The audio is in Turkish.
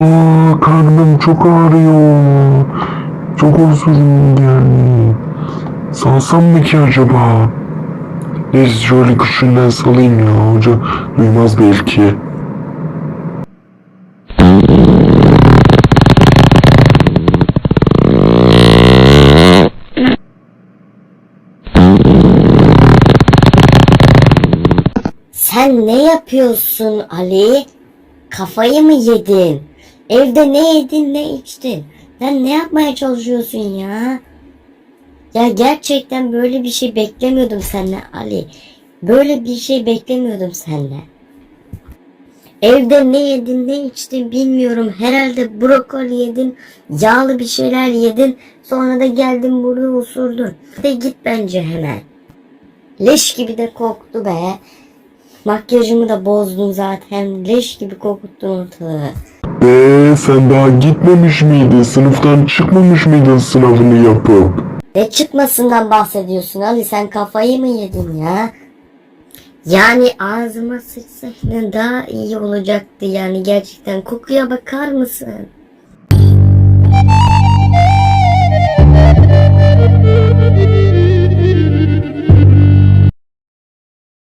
Aa, karnım çok ağrıyor. Çok huzurum yani. Salsam mı ki acaba? Neyse şöyle küçüğünden salayım ya. Hoca duymaz belki. Sen ne yapıyorsun Ali? Kafayı mı yedin? Evde ne yedin ne içtin? Sen ne yapmaya çalışıyorsun ya? Ya gerçekten böyle bir şey beklemiyordum senden Ali. Böyle bir şey beklemiyordum senden. Evde ne yedin ne içtin bilmiyorum. Herhalde brokoli yedin, yağlı bir şeyler yedin. Sonra da geldin burada osurdun. De git bence hemen. Leş gibi de koktu be. Makyajımı da bozdun zaten. Leş gibi kokuttun ortalığı. Eee sen daha gitmemiş miydin? Sınıftan çıkmamış mıydın sınavını yapıp? Ne çıkmasından bahsediyorsun Ali? Sen kafayı mı yedin ya? Yani ağzıma sıçsa yine daha iyi olacaktı yani gerçekten. Kokuya bakar mısın?